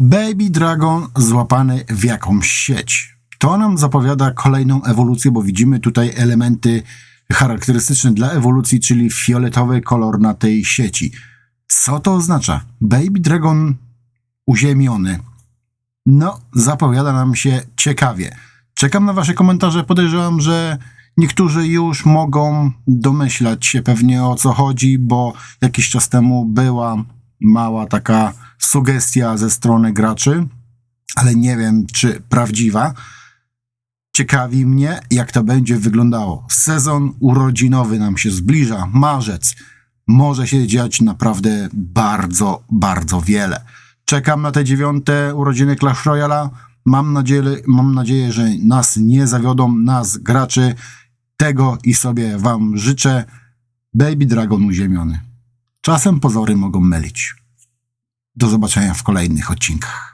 Baby Dragon złapany w jakąś sieć. To nam zapowiada kolejną ewolucję, bo widzimy tutaj elementy charakterystyczne dla ewolucji, czyli fioletowy kolor na tej sieci. Co to oznacza? Baby Dragon uziemiony. No, zapowiada nam się ciekawie. Czekam na Wasze komentarze. Podejrzewam, że niektórzy już mogą domyślać się pewnie o co chodzi, bo jakiś czas temu była mała taka sugestia ze strony graczy, ale nie wiem, czy prawdziwa. Ciekawi mnie, jak to będzie wyglądało. Sezon urodzinowy nam się zbliża, marzec. Może się dziać naprawdę bardzo, bardzo wiele. Czekam na te dziewiąte urodziny Clash Royale'a. Mam nadzieję, mam nadzieję, że nas nie zawiodą, nas graczy. Tego i sobie Wam życzę. Baby Dragon uziemiony. Czasem pozory mogą mylić. Do zobaczenia w kolejnych odcinkach.